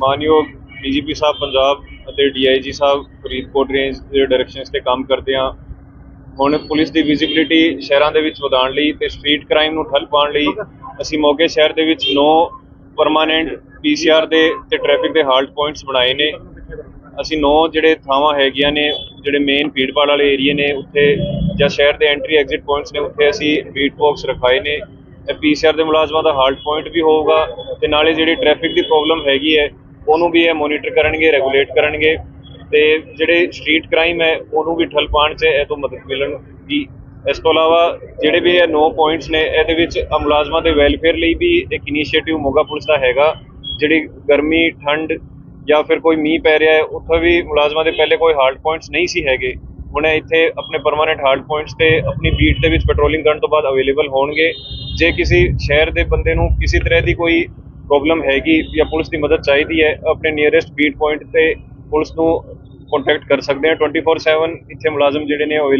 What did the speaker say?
ਮਾਨਯੋਗ ਡੀਜੀਪੀ ਸਾਹਿਬ ਪੰਜਾਬ ਅਤੇ ਡੀਆਈਜੀ ਸਾਹਿਬ ਫਰੀਦਕੋਟ ਰੇਂਜ ਦੇ ਡਾਇਰੈਕਸ਼ਨਸ ਤੇ ਕੰਮ ਕਰਦੇ ਹਾਂ। ਹੁਣ ਪੁਲਿਸ ਦੀ ਵਿਜ਼ਿਬਿਲਿਟੀ ਸ਼ਹਿਰਾਂ ਦੇ ਵਿੱਚ ਵਧਾਉਣ ਲਈ ਤੇ ਸਟਰੀਟ ਕ੍ਰਾਈਮ ਨੂੰ ਠੱਲ ਪਾਉਣ ਲਈ ਅਸੀਂ ਮੋਗੇ ਸ਼ਹਿਰ ਦੇ ਵਿੱਚ 9 ਪਰਮਾਨੈਂਟ ਪੀਸੀਆਰ ਦੇ ਤੇ ਟ੍ਰੈਫਿਕ ਦੇ ਹਾਲਟ ਪੁਆਇੰਟਸ ਬਣਾਏ ਨੇ। ਅਸੀਂ ਨੌ ਜਿਹੜੇ ਥਾਵਾਂ ਹੈਗੀਆਂ ਨੇ, ਜਿਹੜੇ ਮੇਨ ਭੀੜਭਾੜ ਵਾਲੇ ਏਰੀਏ ਨੇ ਉੱਥੇ ਜਾਂ ਸ਼ਹਿਰ ਦੇ ਐਂਟਰੀ ਐਗਜ਼ਿਟ ਪੁਆਇੰਟਸ ਨੇ, ਉੱਥੇ ਅਸੀਂ ਬੀਟ ਬਾਕਸ ਰਖਾਏ ਨੇ। ਤੇ ਪੀਸੀਆਰ ਦੇ ਮੁਲਾਜ਼ਮਾਂ ਦਾ ਹਾਲਟ ਪੁਆਇੰਟ ਵੀ ਹੋਊਗਾ ਤੇ ਨਾਲੇ ਜਿਹੜੀ ਟ੍ਰੈਫਿਕ ਦੀ ਪ੍ਰੋਬਲਮ ਹੈਗੀ ਹੈ ਉਹਨੂੰ ਵੀ ਇਹ ਮੋਨੀਟਰ ਕਰਨਗੇ ਰੈਗੂਲੇਟ ਕਰਨਗੇ ਤੇ ਜਿਹੜੇ ਸਟਰੀਟ ਕ੍ਰਾਈਮ ਹੈ, ਉਹਨੂੰ ਵੀ ਠੱਲ ਪਾਉਣ 'ਚ ਇਹ ਤੋਂ ਮਦਦ ਮਿਲਣਗੀ ਇਸ ਤੋਂ ਇਲਾਵਾ ਜਿਹੜੇ ਵੀ ਇਹ 9 ਪੁਆਇੰਟਸ ਨੇ, ਇਹਦੇ ਵਿੱਚ ਮੁਲਾਜ਼ਮਾਂ ਦੇ ਵੈਲਫੇਅਰ ਲਈ ਵੀ ਇੱਕ ਇਨੀਸ਼ੀਏਟਿਵ ਮੋਗਾ ਪੁਲਿਸ ਦਾ ਹੈਗਾ, ਜਿਹੜੀ ਗਰਮੀ, ਠੰਡ ਜਾਂ ਫਿਰ ਕੋਈ ਮੀਂਹ ਪੈ ਰਿਹਾ ਹੈ, ਉੱਥੇ ਵੀ ਮੁਲਾਜ਼ਮਾਂ ਦੇ ਪਹਿਲੇ ਕੋਈ ਹਾਰਡ ਪੁਆਇੰਟਸ ਨਹੀਂ ਸੀ ਹੈਗੇ। ਹੁਣ ਇਹ ਇੱਥੇ ਆਪਣੇ ਪਰਮਾਨੈਂਟ ਹਾਰਡ ਪੁਆਇੰਟਸ ਤੇ ਆਪਣੀ ਬੀਟ ਦੇ ਵਿੱਚ ਪੈਟਰੋਲਿੰਗ ਕਰਨ ਤੋਂ ਬਾਅਦ ਅਵੇਲੇਬਲ ਹੋਣਗੇ। ਜੇ ਕਿਸੇ ਸ਼ਹਿਰ ਦੇ ਬੰਦੇ ਨੂੰ ਕਿਸੇ ਤਰ੍ਹਾਂ ਦੀ ਕੋਈ ਪ੍ਰੋਬਲਮ ਹੈਗੀ ਜਾਂ ਪੁਲਿਸ ਦੀ ਮਦਦ ਚਾਹੀਦੀ ਹੈ, ਆਪਣੇ ਨੀਅਰੈਸਟ ਬੀਟ ਪੁਆਇੰਟ ਤੇ ਪੁਲਿਸ ਨੂੰ ਕੰਟੈਕਟ ਕਰ ਸਕਦੇ ਆ 24/7 ਇੱਥੇ ਮੁਲਾਜ਼ਮ ਜਿਹੜੇ ਨੇ ਅਵੇਲੇਬਲ